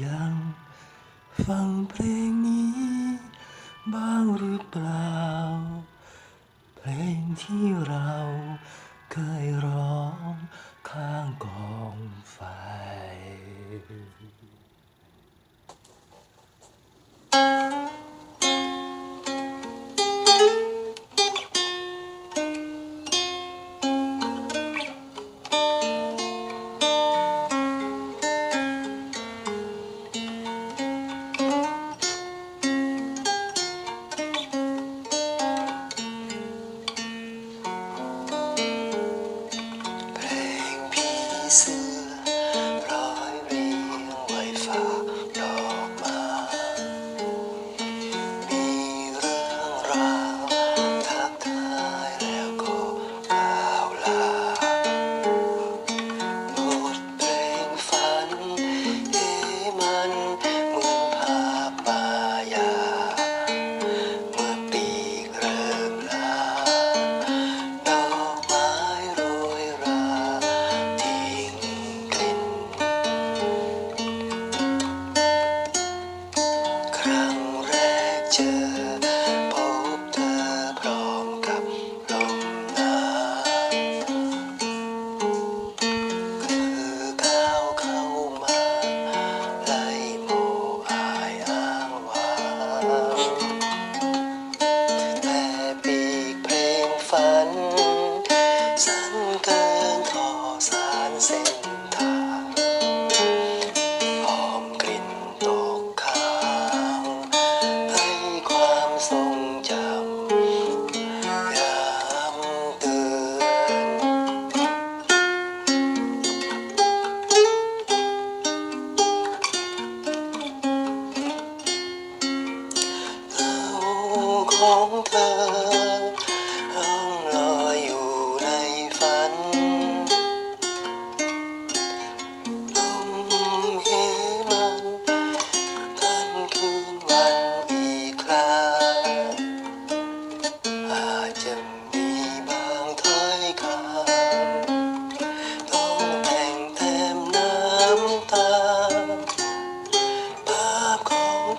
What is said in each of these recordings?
ยัง ฟังเพลงนี้ บ้างหรือเปล่า เพลงที่เราเคยร้องข้างกองไฟ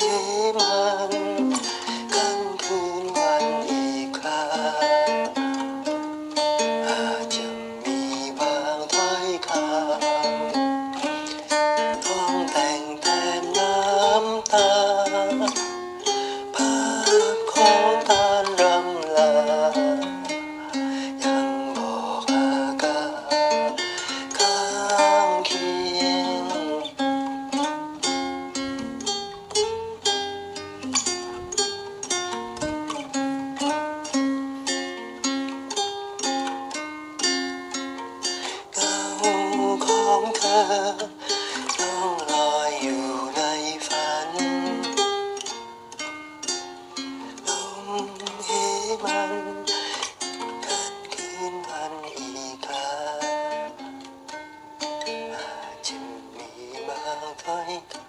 คืนวักางคืนวันข้งอาจมีบางถ้อยคำต้องแตงแต้มน้ำตา ของเธอต้องลอยอยู่ในฝันลมเหมันกันคืนวันอีกครั้งอาจจะมีบางถ้อยคำ